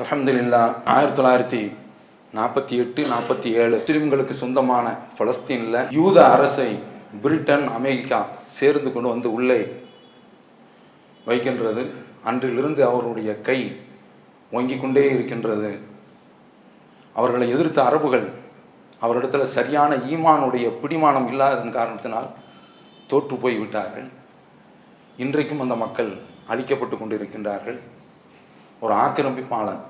அலமதுல்லா ஆயிரத்தி தொள்ளாயிரத்தி நாற்பத்தி எட்டு நாற்பத்தி ஏழு முஸ்லிம்களுக்கு சொந்தமான பலஸ்தீனில் யூத அரசை பிரிட்டன் அமெரிக்கா சேர்ந்து கொண்டு வந்து உள்ளே வைக்கின்றது. அன்றிலிருந்து அவருடைய கை ஓங்கிக் கொண்டே இருக்கின்றது. அவர்களை எதிர்த்த அரபுகள் அவரிடத்தில் சரியான ஈமானுடைய பிடிமானம் இல்லாததன் காரணத்தினால் தோற்று போய்விட்டார்கள். இன்றைக்கும் அந்த மக்கள் அழிக்கப்பட்டு கொண்டிருக்கின்றார்கள். ஒரு ஆக்கிரமிப்பாளன்.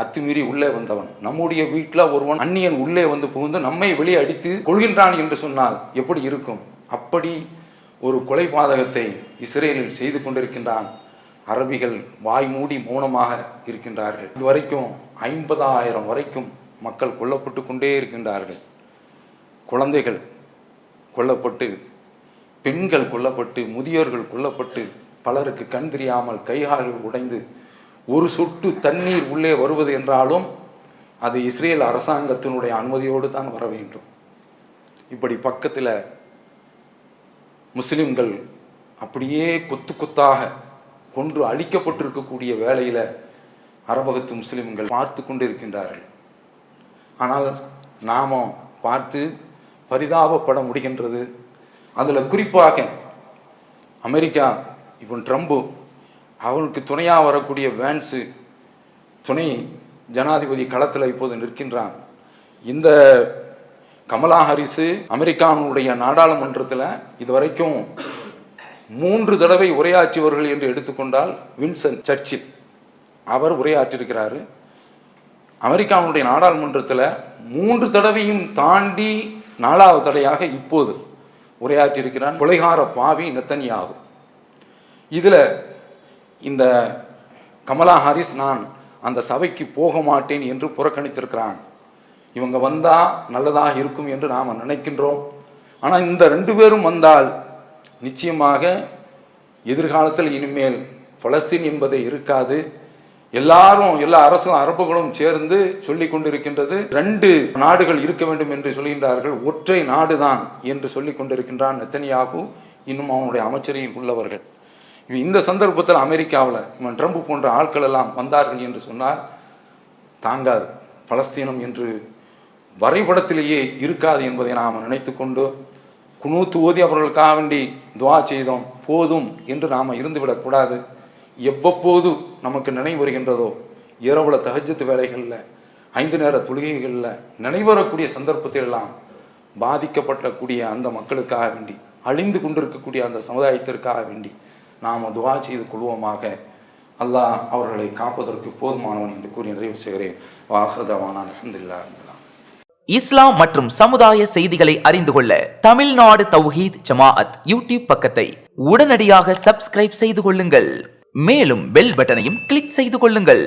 அத்துமீறி உள்ளே வந்தவன். நம்முடைய வீட்டில் ஒருவன் அந்நியன் உள்ளே வந்து புகுந்து நம்மை வெளியே அடித்து கொள்கின்றான் என்று சொன்னால் எப்படி இருக்கும்? அப்படி ஒரு கொலை பாதகத்தை இஸ்ரேலில் செய்து கொண்டிருக்கின்றான். அரபிகள் வாய் மூடி மௌனமாக இருக்கின்றார்கள். இதுவரைக்கும் ஐம்பதாயிரம் வரைக்கும் மக்கள் கொல்லப்பட்டு கொண்டே இருக்கின்றார்கள். குழந்தைகள் கொல்லப்பட்டு பெண்கள் கொல்லப்பட்டு முதியோர்கள் கொல்லப்பட்டு பலருக்கு கண் தெரியாமல் கைகால்கள் உடைந்து ஒரு சொட்டு தண்ணீர் உள்ளே வருவது என்றாலும் அது இஸ்ரேல் அரசாங்கத்தினுடைய அனுமதியோடு தான் வர வேண்டும். இப்படி பக்கத்தில் முஸ்லிம்கள் அப்படியே கொத்து கொத்தாக கொன்று அழிக்கப்பட்டிருக்கக்கூடிய வேளையில் அரபகத்து முஸ்லிம்கள் பார்த்து கொண்டு இருக்கின்றார்கள் ஆனால் நாம பார்த்து பரிதாபப்பட முடிகின்றது. அதில் குறிப்பாக அமெரிக்கா இப்போ ட்ரம்பு அவனுக்கு துணையாக வரக்கூடிய வேன்ஸு துணை ஜனாதிபதி களத்தில் இப்போது நிற்கின்றான். இந்த கமலா ஹாரிஸு அமெரிக்கானுடைய நாடாளுமன்றத்தில் இதுவரைக்கும் மூன்று தடவை உரையாற்றியவர்கள் என்று எடுத்துக்கொண்டால் வின்சன் சர்ச்சில் அவர் உரையாற்றியிருக்கிறாரு. அமெரிக்காவுடைய நாடாளுமன்றத்தில் மூன்று தடவையும் தாண்டி நாலாவது தடையாக இப்போது உரையாற்றியிருக்கிறான். கொலைகார பாவி நெத்தனியாகும் இதில் இந்த கமலா ஹாரிஸ் நான் அந்த சபைக்கு போக மாட்டேன் என்று புறக்கணித்திருக்கிறான். இவங்க வந்தால் நல்லதாக இருக்கும் என்று நாம் நினைக்கின்றோம். ஆனால் இந்த ரெண்டு பேரும் வந்தால் நிச்சயமாக எதிர்காலத்தில் இனிமேல் பலஸ்தீன் என்பதே இருக்காது. எல்லாரும் எல்லா அரசும் அரபுகளும் சேர்ந்து சொல்லி கொண்டிருக்கின்றது. ரெண்டு நாடுகள் இருக்க வேண்டும் என்று சொல்கின்றார்கள். ஒற்றை நாடுதான் என்று சொல்லி கொண்டிருக்கின்றான் நெத்தனியாகு. இன்னும் அவனுடைய அமைச்சரையில் உள்ளவர்கள். இந்த சந்தர்ப்பத்தில் அமெரிக்காவில் இவன் ட்ரம்ப் போன்ற ஆட்கள் எல்லாம் வந்தார்கள் என்று சொன்னால் தாங்காது. பலஸ்தீனம் என்று வரைபடத்திலேயே இருக்காது என்பதை நாம் நினைத்து கொண்டு குணூத்து ஓதி அவர்களுக்காக வேண்டி துவா செய்தோம். போதும் என்று நாம் இருந்துவிடக்கூடாது எவ்வப்போது நமக்கு நினைவு வருகின்றதோ இரவுல தகஜத்து வேலைகளில் ஐந்து நேர தொழுகைகளில் நினைவரக்கூடிய சந்தர்ப்பத்தில் எல்லாம் பாதிக்கப்பட்டக்கூடிய அந்த மக்களுக்காக வேண்டி அழிந்து கொண்டிருக்கக்கூடிய அந்த சமுதாயத்திற்காக வேண்டி நாம் துவா செய்து கொள்வோமாக. அல்லாஹ் அவர்களை காப்பதற்கு போதுமானவன் என்று கூறி நிறைவு செய்கிறேன். அஹமதுல்லா இஸ்லாம் மற்றும் சமுதாய செய்திகளை அறிந்து கொள்ள தமிழ்நாடு தௌஹீத் ஜமாஅத் யூடியூப் பக்கத்தை உடனடியாக சப்ஸ்கிரைப் செய்து கொள்ளுங்கள். மேலும் பெல் பட்டனையும் கிளிக் செய்து கொள்ளுங்கள்.